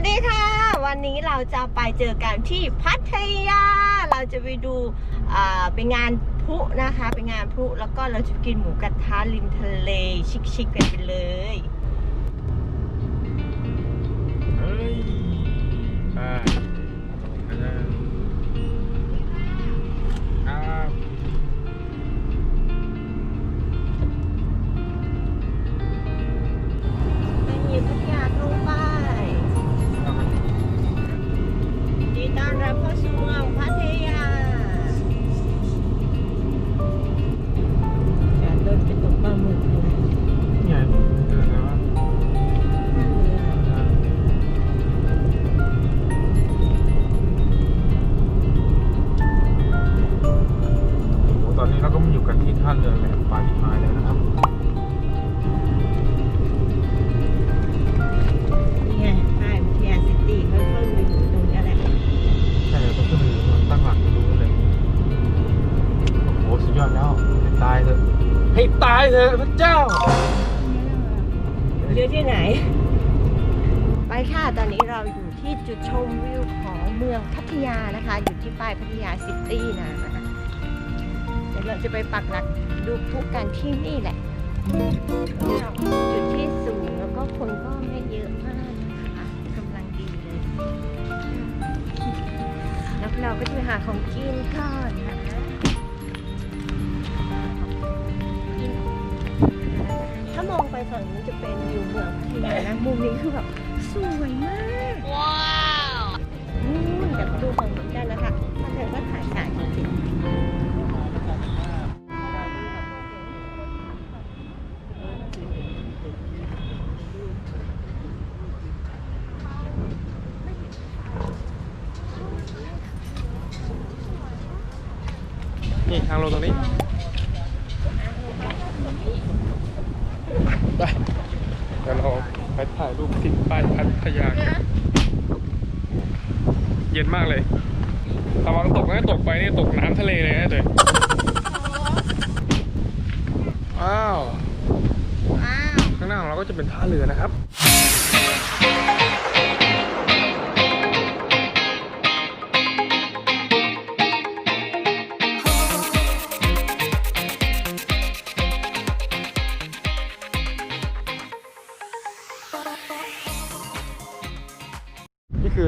วัสดีค่ะ วันนี้เราจะไปเจอกันที่พัทยา เราจะไปดูเป็นงานพลุนะคะเป็นงานพลุแล้วก็เราจะกินหมูกระทะริมทะเลชิคๆกันไปเลย ยอดแล้วให้ตายเถอะให้ตายเถอะพระเจ้าเรือที่ไหน ไปค่ะ ตอนนี้เราอยู่ที่จุดชมวิวของเมืองพัทยานะคะ อยู่ที่ป้ายพัทยาซิตี้นะเดี๋ยวเราจะไปปักหลักดูพลุกันที่นี่แหละ จุดที่สูงแล้วก็คนก็ไม่เยอะมากนะคะกำลังดีเลย แล้วเราก็จะไปหาของกินก่อนนะ จะเป็นวิวเมืองพัทยานะมุมนี้คือแบบสวยมากว้าวนู่นเดี๋ยวไปดูฝั่งนู้นกันนะคะถ้าเธอก็ถ่ายสายจริงนี่ทางลงตรงนี้ ไปเดี๋ยวเรา ไปถ่ายรูปที่ป้ายพัทยากันเย็นมากเลยระวังตกนะตกไปนี่ตกน้ำทะเลเลยนะเดี๋ยวว้าวว้าว ข้างหน้าของเราก็จะเป็นท่าเรือนะครับ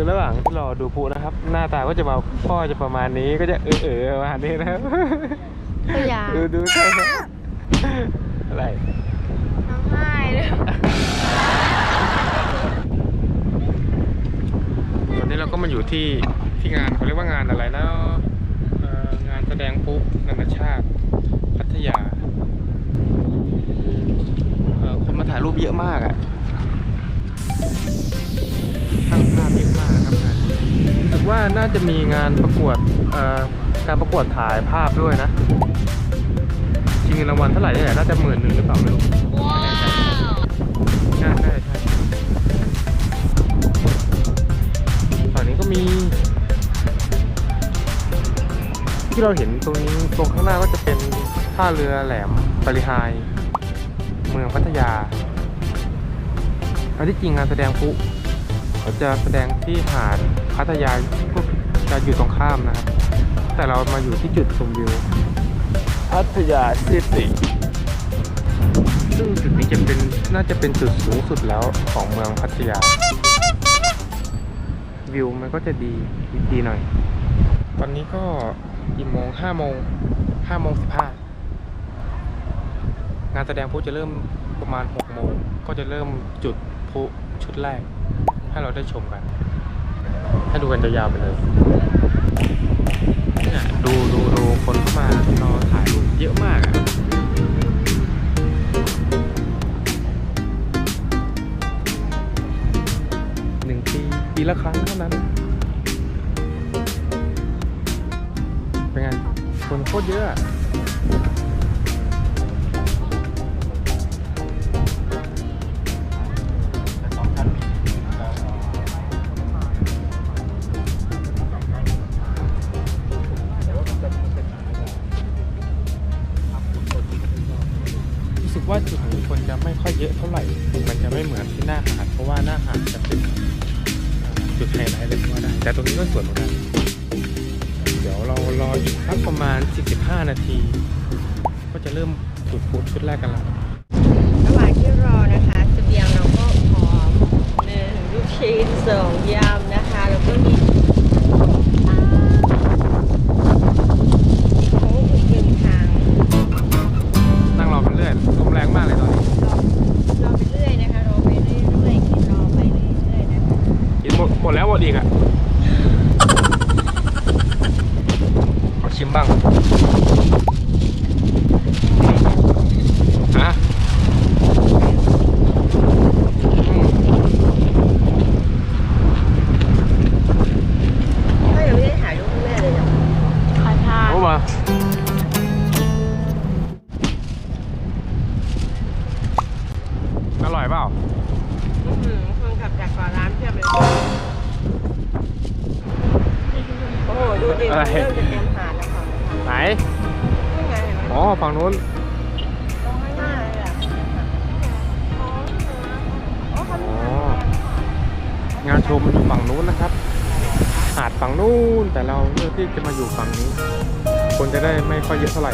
คือระหว่างที่รอดูพลุนะครับ หน้าตาก็จะมาพ่อจะประมาณนี้ก็จะเออเออประมาณนี้นะครับก็อยากดูดูใช่ไหมอะไรร้องไห้เลยตอนนี้เราก็มาอยู่ที่ที่งานเขาเรียกว่างานอะไรนะเอ่องานแสดงพลุนานาชาติพัทยาเอ่อคนมาถ่ายรูปเยอะมากอะ่ะ ว่าน่าจะมีงานประกวดเอ่อการประกวดถ่ายภาพด้วยนะจริงๆรางวัลเท่าไหร่เนี่ยน่าจะหมื่นหนึ่งหรือเปล่าไม่รู้น่าน่าจะใช่ฝั่งนี้ก็มี ที่เราเห็นตรงนี้ตรงข้างหน้าก็จะเป็นท่าเรือแหลมปริหาย เมืองพัทยาอันที่จริงงานแสดงพลุ เราจะแสดงที่หาดพัทยาก็จะอยู่ตรงข้ามนะครับ แต่เรามาอยู่ที่จุดชมวิว พัทยาซิตี้ซึ่งจุดนี้จะเป็นน่าจะเป็นจุดสูงสุดแล้วของเมืองพัทยา วิวมันก็จะดีดีหน่อย ตอนนี้ก็กี่โมงห้าโมงห้าโมงสิบห้างานแสดงพลุจะเริ่มประมาณหกโมงก็จะเริ่มจุดพลุชุดแรก ให้เราได้ชมกัน ให้ดูกันยาวๆไปเลยเนี่ยดูดูดูคนเข้ามารอถ่ายรูปเยอะมากอะหนึ่งปีปีละครั้งเท่านั้น เป็นไงคนโคตรเยอะ เยอะเท่าไหร่ มันจะไม่เหมือนที่หน้าหาดเพราะว่าหน้าหาดจะเป็นจุดไฮไลท์เลยก็ว่าได้ แต่ตรงนี้ก็สวยเหมือนกันเดี๋ยวเรารออีกสักประมาณ 45 นาที ก็จะเริ่มจุดฟูดชุดแรกกันแล้วระหว่างที่รอนะคะเสบียงเราก็พร้อมหนึ่งลูกชิ้นสองยำนะคะ แล้วก็มี อีกอะขอชิมบ้างฮะอืมไม่เราไม่ได้ถ่ายรูปคุณแม่เลยนะถ่ายถ่ายโอ้มาอร่อยเปล่าคนขับจากก่อนร้านเพียบเลย โอ้โหดูดิอะไร เริ่มจะเต็มหาดแล้วค่ะไหน นี่ไงเห็นไหมอ๋อ ฝั่งนู้น ตรงข้างหน้าเลยอะอ๋ออ๋อเขามีอ๋อหาดงานโชว์มันอยู่ฝั่งนู้นนะครับ หาดฝั่งนู้นแต่เราเลือกที่จะมาอยู่ฝั่งนี้ คนจะได้ไม่ค่อยเยอะเท่าไหร่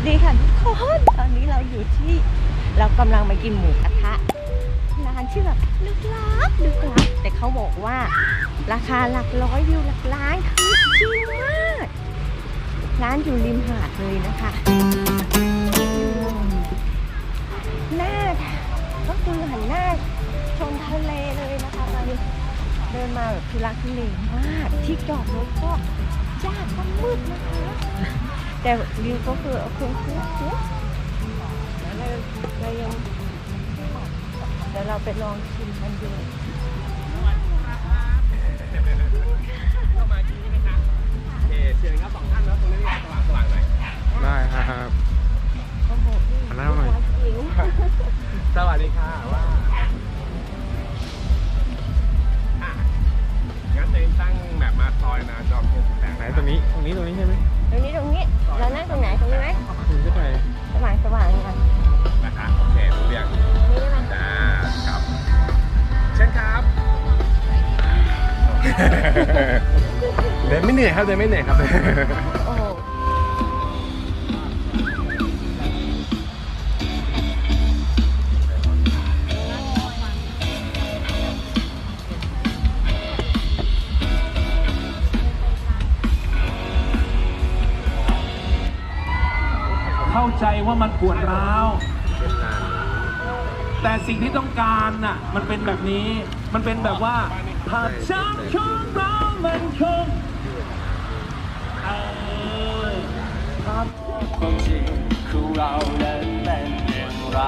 สดีค่ะทุกคนตอนนี้เราอยู่ที่เรากำลังมากินหมูกระทะร้านชื่อแบบลึกลับลึกลับแต่เขาบอกว่า ราคาหลักร้อยวิวหลักล้านคือจริงมากร้านอยู่ริมหาดเลยนะคะหน้าก็คือหันหน้าชนทะเลเลยนะคะตอนนี้เดินมาแบบทุลักทุเลมาก ที่จอดรถก็ยากก็มืดนะคะ แต่วิวก็คือโอเคคือคือแล้วเราเรายังเดี๋ยวเราไปลองชิมกันดูเข้ามากินใช่ไหมคะโอเคเชิญครับสองท่านแล้วตรงนี้สว่างสว่างหน่อย เดินไม่เหนื่อยครับเดินไม่เหนื่อยครับ โอ้โหเข้าใจว่ามันปวดร้าว แต่สิ่งที่ต้องการน่ะ มันเป็นแบบนี้ มันเป็นแบบว่า ภาพจำของเรามันคงภาพความจริงคือเราเล่นเป็นอย่างไร